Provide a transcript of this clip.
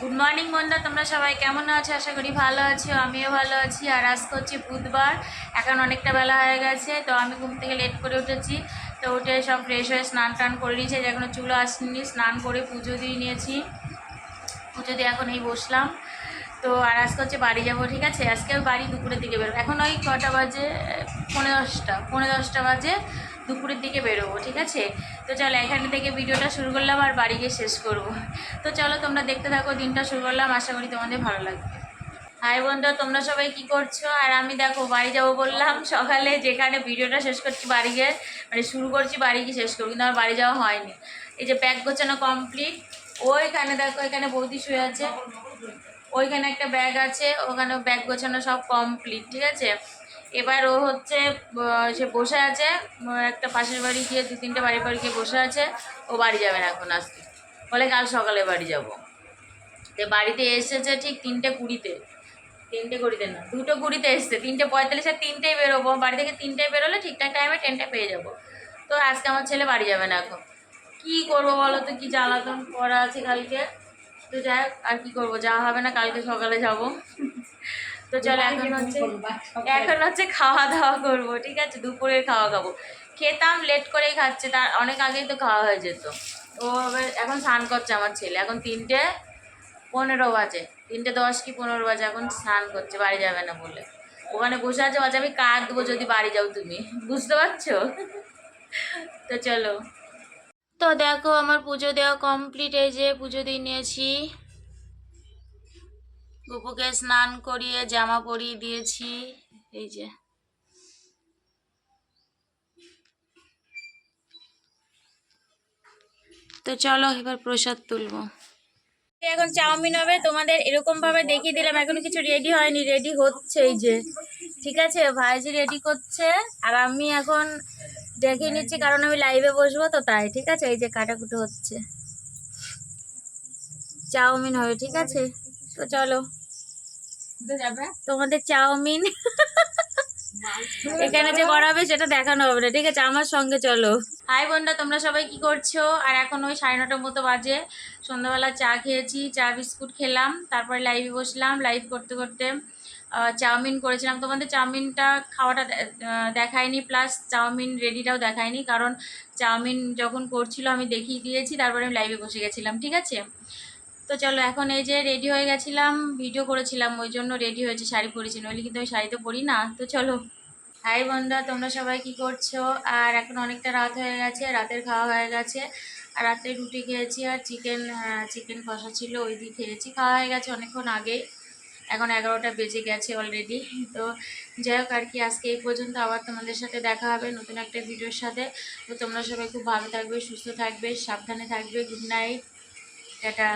Good morning বন্ধুরা তোমরা সবাই কেমন আছো? আশা করি ভালো আছো, আমিও ভালো আছি। আর আজকে হচ্ছে বুধবার, এখন অনেকটা বেলা হয়ে গেছে, তো আমি ঘুম থেকে লেট করে উঠেছি। তো উঠে সব ফ্রেশ হয়ে স্নান টান করে নিয়েছি যে এখনও চুলো আসেনি, স্নান করে পুজো দিয়ে নিয়েছি। পুজো দিয়ে এখন এই বসলাম। তো আর আজকে হচ্ছে বাড়ি যাব, ঠিক আছে? আজকে বাড়ি দুপুরের দিকে বেরোবো। এখন ওই কটা বাজে পনেরো দশটা পনেরো দশটা বাজে দুপুরের দিকে বেরোবো, ঠিক আছে? তো চলো, এখানে থেকে ভিডিওটা শুরু করলাম আর বাড়ি গিয়ে শেষ করব। তো চলো, তোমরা দেখতে থাকো, দিনটা শুরু করলাম। আশা করি তোমাদের ভালো লাগবে। হাই বন্ধু, তোমরা সবাই কি করছ? আর আমি দেখো, বাড়ি যাব বললাম সকালে, যেখানে ভিডিওটা শেষ করছি বাড়ি গিয়ে মানে শুরু করছি, বাড়ি গিয়ে শেষ করব, কিন্তু আমার বাড়ি যাওয়া হয়নি। এই যে ব্যাগ গোছানো কমপ্লিট ও এখানে দেখো, এখানে বৌদি শুয়ে আছে। ওইখানে একটা ব্যাগ আছে, ওখানে ব্যাগ গোছানো সব কমপ্লিট ঠিক আছে? এবার ও হচ্ছে সে বসে আছে একটা পাশের বাড়ি গিয়ে দু তিনটে বাড়ি বাড়ি গিয়ে বসে আছে, ও বাড়ি যাবে না এখন আসতে বলে কাল সকালে বাড়ি যাব। তো বাড়িতে এসেছে ঠিক তিনটে কুড়িতে। তিনটে কুড়িতে না, দুটো কুড়িতে এসছে, তিনটে পঁয়তাল্লিশে তিনটেই বেরোবো। বাড়ি থেকে তিনটেই বেরোলে ঠিকঠাক টাইমে ট্রেনটা পেয়ে যাব। তো আজকে আমার ছেলে বাড়ি যাবে না এখন। কী করব বলো তো, কি জ্বালাতন করা আছে কালকে? তো যাই হোক, আর কি করব? যাওয়া হবে না কালকে সকালে যাব। তো চলো এখন হচ্ছে এখন হচ্ছে খাওয়া দাওয়া করব ঠিক আছে? দুপুরের খাওয়া খাব। খেতাম লেট করেই খাচ্ছে তার অনেক আগেই তো খাওয়া হয়ে যেত। ও এখন স্নান করছে আমার ছেলে। এখন তিনটে পনেরো বাজে। তিনটে দশ কি পনেরো বাজে এখন স্নান করছে বাড়ি যাবে না বলে। ওখানে বসে আছে বাজে আমি কাক দেবো যদি বাড়ি যাও তুমি। বুঝতে পারছ? তো চলো। তো দেখো, আমার পুজো দেওয়া কমপ্লিট এই যে পুজো দিয়ে নিয়েছি। গুপুকে স্নান করিয়ে জামা পরিয়ে দিয়েছি, এই যে। তো চলো, এবার প্রসাদ তুলবো। এখন চাউমিন হবে, তোমাদের এরকম ভাবে দেখিয়ে দিলাম, এখনও কিছু রেডি হয়নি রেডি হচ্ছে এই যে। ঠিক আছে, ভাইজি রেডি করছে, আর আমি এখন দেখিয়ে নিচ্ছি কারণ আমি লাইভে বসবো তো তাই ঠিক আছে? এই যে কাটাকুটো হচ্ছে। চাউমিন হবে ঠিক আছে? তো চলো। তোমাদের চাউমিন। এখানে যে করা হবে সেটা দেখানো হবে না ঠিক আছে? আমার সঙ্গে চলো। হাই বোনরা তোমরা সবাই কি করছ? আর এখন ওই সাড়ে নটার মতো বাজে। সন্ধ্যাবেলা চা খেয়েছি চা বিস্কুট খেলাম তারপরে লাইভে বসলাম লাইভ করতে করতে। চাউমিন করেছিলাম। তোমাদের চাউমিনটা খাওয়াটা দেখায়নি প্লাস চাউমিন রেডিটাও দেখায়নি, কারণ চাউমিন যখন করছিল আমি দেখিয়ে দিয়েছি, তারপরে আমি লাইভে বসে গেছিলাম, ঠিক আছে? তো চলো, এখন এই যে রেডি হয়ে গেছিলাম ভিডিও করেছিলাম, ওই জন্য রেডি হয়েছে, শাড়ি পরেছি, নইলে কিন্তু আমি শাড়ি তো পরি না। তো চলো। হাই বন্ধুরা, তোমরা সবাই কি করছ? আর এখন অনেকটা রাত হয়ে গেছে, রাতের খাওয়া হয়ে গেছে। আর রাতে রুটি খেয়েছি আর চিকেন চিকেন কষা ছিল, ওই দিয়ে খেয়েছি। খাওয়া হয়ে গেছে অনেকক্ষণ আগে। এখন এগারোটা বেজে গেছে অলরেডি তো যাই হোক আর কি, আজকে এই পর্যন্ত আবার তোমাদের সাথে দেখা হবে নতুন একটা ভিডিওর সাথে। তো তোমরা সবাই খুব ভালো থাকবে, সুস্থ থাকবে, সাবধানে থাকবে। Good night tata.